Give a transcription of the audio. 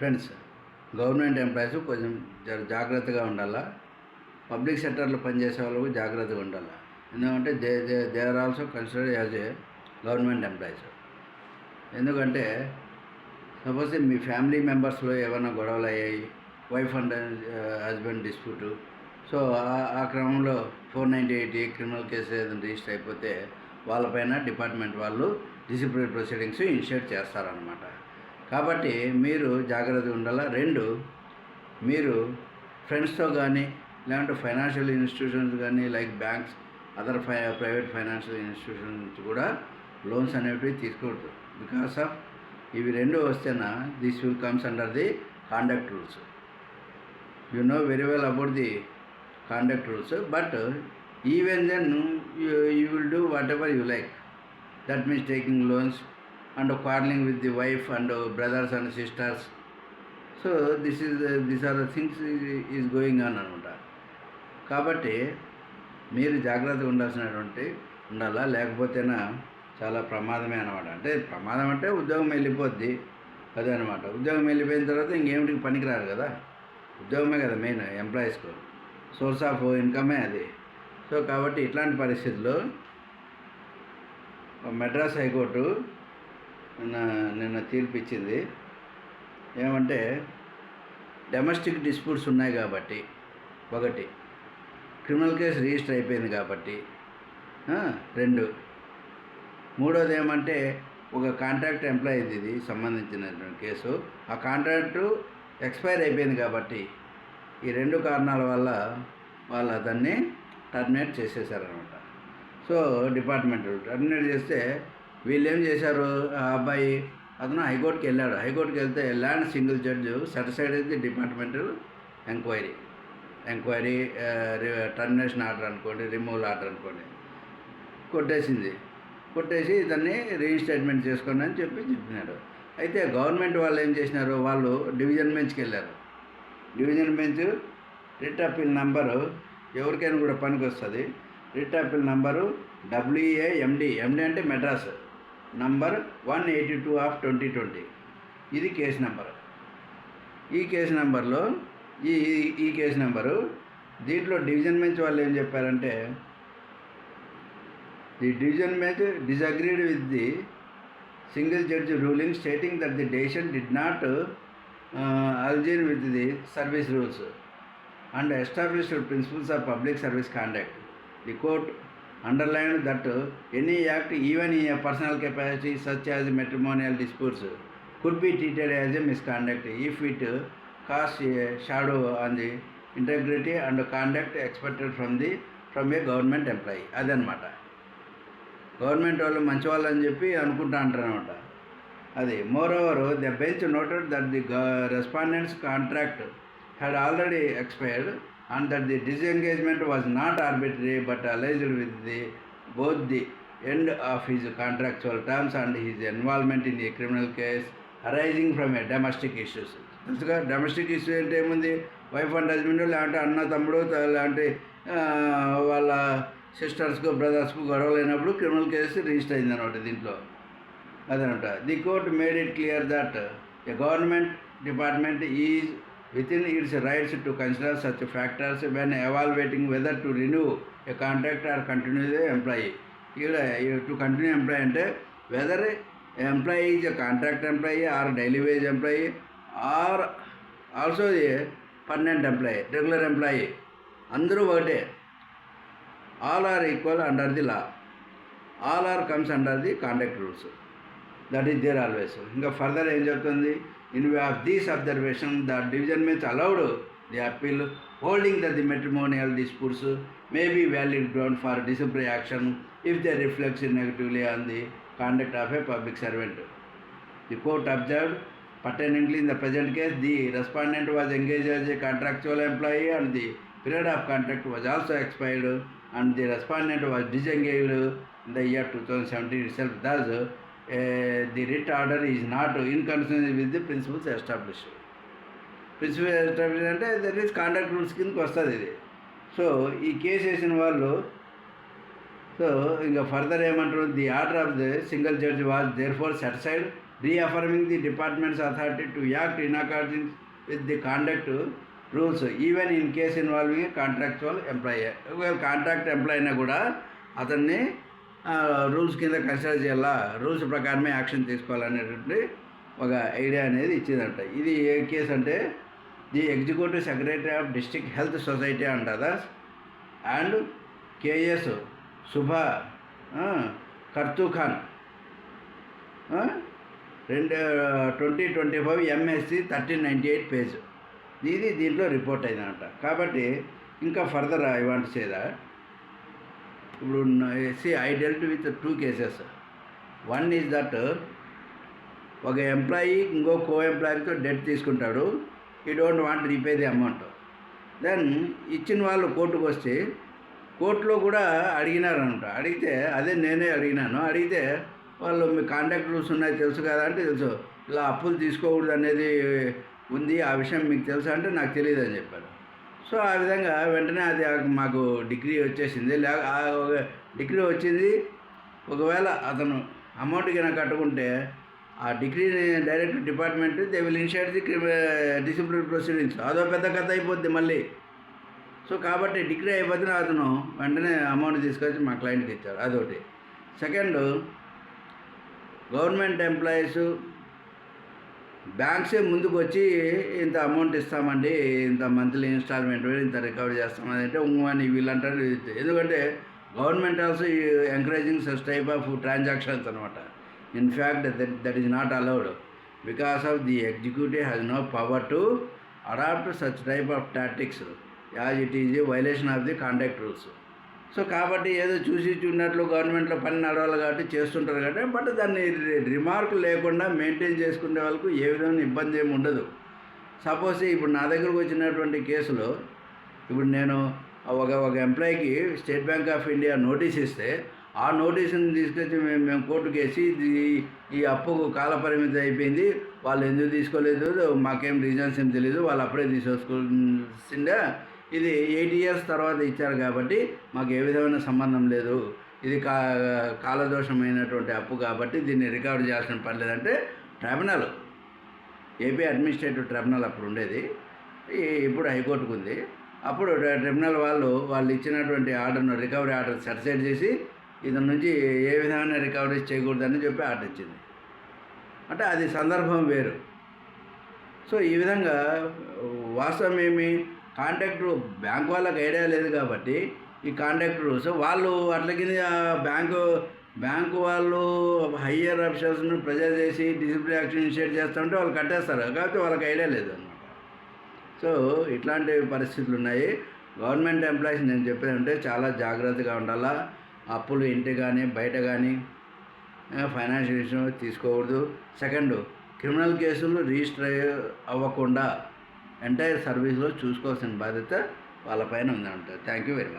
Friends government employees కొంచెం జర జాగ్రత్తగా ఉండాలా? పబ్లిక్ సెక్టర్లో పనిచేసే వాళ్ళకు జాగ్రత్తగా ఉండాలి? ఎందుకంటే they they they are also consider as a government employees ఎందుకంటే సపోజ్ మీ ఫ్యామిలీ మెంబర్స్లో ఏమైనా గొడవలు అయ్యాయి wife and husband dispute so ఆ- క్రమంలో four ninety eight criminal case ఏదైనా రిజిస్టర్ అయిపోతే వాళ్ళపైన డిపార్ట్మెంట్ వాళ్ళు డిసిప్లినరీ ప్రొసీడింగ్స్ ఇనిషియేట్ చేస్తారనమాట కాబట్టి మీరు జాగ్రత్తగా ఉండాలి? రెండు మీరు ఫ్రెండ్స్తో కానీ లేదంటే ఫైనాన్షియల్ ఇన్స్టిట్యూషన్స్ కానీ లైక్ బ్యాంక్స్ అదర్ ఫై ప్రైవేట్ ఫైనాన్షియల్ ఇన్స్టిట్యూషన్స్ కూడా లోన్స్ అనేవి తీసుకోవద్దు. బికాస్ ఆఫ్ ఇవి రెండు వస్తేనా this will comes under the conduct rules. You know very well about the conduct rules but even then you will do whatever you like. That means taking loans and quarrelling with the wife and brothers and sisters so this is this are the things is going on అనమాట. కాబట్టి మీరు జాగ్రత్తగా ఉండాల్సినటువంటి ఉండాలా? లేకపోతేనా చాలా ప్రమాదమే అనమాట. అంటే ప్రమాదం అంటే ఉద్యోగం వెళ్ళిపోద్ది. అదే అనమాట. ఉద్యోగం వెళ్ళిపోయిన తర్వాత ఇంకేమిటికి పనికిరారు కదా? ఉద్యోగమే కదా మెయిన్ ఎంప్లాయీస్కు సోర్స్ ఆఫ్ ఇన్కమే అది. సో కాబట్టి ఇట్లాంటి పరిస్థితుల్లో మద్రాస్ హైకోర్టు నిన్న నిన్న తీర్పిచ్చింది. ఏమంటే డొమెస్టిక్ డిస్ప్యూట్స్ ఉన్నాయి కాబట్టి ఒకటి. క్రిమినల్ కేసు రిజిస్టర్ అయిపోయింది కాబట్టి రెండు. మూడోది ఏమంటే ఒక కాంట్రాక్ట్ ఎంప్లాయీది ఇది సంబంధించినటువంటి కేసు. ఆ కాంట్రాక్టు ఎక్స్పైర్ అయిపోయింది కాబట్టి ఈ రెండు కారణాల వల్ల వాళ్ళు దాన్ని టర్మినేట్ చేసేసారనమాట. సో డిపార్ట్మెంట్ టర్మినేట్ చేస్తే వీళ్ళు ఏం చేశారు? ఆ అబ్బాయి అతను హైకోర్టుకి వెళ్ళాడు. హైకోర్టుకి వెళ్తే land single judge set aside the departmental enquiry. Enquiry termination order అనుకోండి రిమూవల్ ఆర్డర్ అనుకోండి. కొట్టేసింది. కొట్టేసి దాన్ని రీఇన్స్టేట్మెంట్ చేసుకోండి అని చెప్పి చెప్పినాడు. అయితే గవర్నమెంట్ వాళ్ళు ఏం చేసినారు? వాళ్ళు డివిజన్ బెంచ్కి వెళ్ళారు. Division bench writ appeal number ఎవరికైనా కూడా పనికి వస్తుంది writ appeal number WA MD MD అంటే Madras. Number one eighty two of twenty twenty. ఇది కేసు నెంబర్. ఈ కేసు నెంబర్లో ఈ ఈ- కేసు నెంబరు దీంట్లో డివిజన్ బెంచ్ వాళ్ళు ఏం చెప్పారంటే the division bench disagreed with the single judge ruling stating that the decision did not align with the service rules and established principles of public service conduct. The court underline that any act even in personal capacity such as matrimonial disputes could be treated as a misconduct if it cast shadow on the integrity and conduct expected from the from a government employee అదనమాట government వాళ్ళు మంచి వాళ్ళు అని చెప్పి అనుకుంటా అంటారు అనమాట అది. Moreover the bench noted that the respondent's contract had already expired and that the disengagement was not arbitrary but aligned with the both the end of his contractual terms and his involvement in a criminal case arising from a domestic issues తెలుసుగా domestic issue అంటే ఏముంది? Wife and husband లేదంటే అన్న తమ్ముడు లాంటి వాళ్ళ సిస్టర్స్కు బ్రదర్స్కు గొడవలు అయినప్పుడు క్రిమినల్ కేసు రిజిస్టర్ అయింది అనమాట దీంట్లో. అదనమాట. The court made it clear that a government department is within its rights to such factors factors when whether whether to a a contract or continue employee. Employee ఇక్కడ to continue employee అంటే whether employee is a contract employee or daily wage employee or also a permanent employee, regular employee అందరూ ఒకటే. All are equal under the law all are comes under the contract rules that is there always ఇంకా further ఏం చెప్తుంది? In view of this observation, the division may allowed the appeal holding that the matrimonial disputes may be valid ground for disciplinary action if they reflect negatively on the conduct of a public servant. The court observed pertinently in the present case the respondent was engaged as a contractual employee and the period of contract was also expired and the respondent was disengaged in the year 2017 itself. Thus, the writ order is not inconsistent with the principles established. Principle establish అంటే that is contract rules కిందకి వస్తుంది ఇది so ఈ case వేసిన వాళ్ళు so ఇంకా further ఏమంటారు the order of the single judge was therefore set aside reaffirming the department's authority to act in according with the conduct rules even in case involving contractual employee ఒకవేళ contract employee అయినా కూడా అతన్ని rules కింద consider చేయాలా? Rules ప్రకారమే action తీసుకోవాలనేటువంటి ఒక idea అనేది ఇచ్చిందంట. ఇది ఏ కేసు అంటే the executive secretary of district health society అంట others and KS Subha Kartu Khan రెండు twenty twenty five MSC thirteen ninety eight page. ఇది దీంట్లో రిపోర్ట్ అయిందంట. కాబట్టి ఇంకా further I want say that ఇప్పుడు see I dealt with two cases one is that ఒక employee ఇంకో కో ఎంప్లాయీతో డెట్ తీసుకుంటాడు. He don't want repay the amount then ఇచ్చిన వాళ్ళు కోర్టుకు వస్తే కోర్టులో కూడా అడిగినారనమాట అడిగితే అదే నేనే అడిగినాను. అడిగితే వాళ్ళు మీ కాంటాక్ట్ రూల్స్ ఉన్నాయి తెలుసు కదా అంటే తెలుసు. ఇలా అప్పులు తీసుకోకూడదు అనేది ఉంది. ఆ విషయం మీకు తెలుసా అంటే నాకు తెలియదు అని చెప్పారు. సో ఆ విధంగా వెంటనే అది మాకు డిగ్రీ వచ్చేసింది. లే ఒక డిగ్రీ వచ్చింది. ఒకవేళ అతను అమౌంట్ కనుక కట్టుకుంటే ఆ డిగ్రీని direct department they will initiate the discipline proceedings అదో పెద్ద కథ అయిపోద్ది మళ్ళీ. సో కాబట్టి డిగ్రీ అయిపోతే అతను వెంటనే అమౌంట్ తీసుకొచ్చి మా క్లయింట్కి ఇచ్చారు. అదొకటి. సెకండ్ గవర్నమెంట్ ఎంప్లాయీస్ బ్యాంక్సే ముందుకు వచ్చి ఇంత అమౌంట్ ఇస్తామండి ఇంత మంత్లీ ఇన్స్టాల్మెంట్ ఇంత రికవరీ చేస్తామని అంటే అని వీళ్ళంటారు ఎందుకంటే government also encouraging such type of transactions అనమాట in fact that that is not allowed. Because of the executive has no power to adopt such type of tactics as it is violation of the contact rules. So కాబట్టి ఏదో చూసి చూడినట్లు గవర్నమెంట్లో పని నడవాలి కాబట్టి చేస్తుంటారు కాబట్టి బట్ దాన్ని రిమార్క్ లేకుండా మెయింటైన్ చేసుకునే వాళ్ళకు ఏ విధమైన ఇబ్బంది ఏమి ఉండదు. సపోజ్ ఇప్పుడు నా దగ్గరకు వచ్చినటువంటి కేసులో ఇప్పుడు నేను ఒక ఒక ఎంప్లాయీకి State Bank of India notice ఇస్తే ఆ నోటీసుని తీసుకొచ్చి మేము మేము కోర్టుకు వేసి ఈ అప్పుకు కాలపరిమితి అయిపోయింది వాళ్ళు ఎందుకు తీసుకోలేదు మాకేం రీజన్స్ ఏం తెలియదు వాళ్ళు అప్పుడే తీసుకోవాల్సిందే ఇది ఎయిట్ ఇయర్స్ తర్వాత ఇచ్చారు కాబట్టి మాకు ఏ విధమైన సంబంధం లేదు. ఇది కా కాలదోషమైనటువంటి అప్పు కాబట్టి దీన్ని రికవర్ చేయాల్సిన పని లేదంటే ట్రైబ్యునల్ ఏపీ అడ్మినిస్ట్రేటివ్ ట్రైబ్యునల్ అప్పుడు ఉండేది. ఇప్పుడు హైకోర్టుకు ఉంది. అప్పుడు ట్రిబ్యునల్ వాళ్ళు వాళ్ళు ఇచ్చినటువంటి ఆర్డర్ను రికవరీ ఆర్డర్ సర్సైడ్ చేసి ఇతని నుంచి ఏ విధమైన రికవరీస్ చేయకూడదని చెప్పి ఆర్డర్ ఇచ్చింది. అంటే అది సందర్భం వేరు. సో ఈ విధంగా వాస్తవం ఏమి? కాంట్రాక్టర్ బ్యాంక్ వాళ్ళకి ఐడియా లేదు కాబట్టి ఈ కాంట్రాక్టర్స్ వాళ్ళు అట్ల కింద బ్యాంకు బ్యాంకు వాళ్ళు హయ్యర్ ఆఫీసర్స్ను ప్రెజర్ చేసి డిసిప్లిన్ యాక్షన్ ఇనిషియేట్ చేస్తుంటే వాళ్ళు కట్టేస్తారు. కాబట్టి వాళ్ళకి ఐడియా లేదు అనమాట సో ఇట్లాంటి పరిస్థితులు ఉన్నాయి. గవర్నమెంట్ ఎంప్లాయీస్ నేను చెప్పేదంటే చాలా జాగ్రత్తగా ఉండాలా. అప్పులు ఇంటి కానీ బయట కానీ ఫైనాన్షియల్ ఇష్యూ తీసుకోకూడదు. సెకండ్ క్రిమినల్ కేసులు రిజిస్టర్ అవ్వకుండా ఎంటైర్ సర్వీస్లో చూసుకోవాల్సిన బాధ్యత వాళ్ళపైన ఉందంట థ్యాంక్ యూ వెరీ మచ్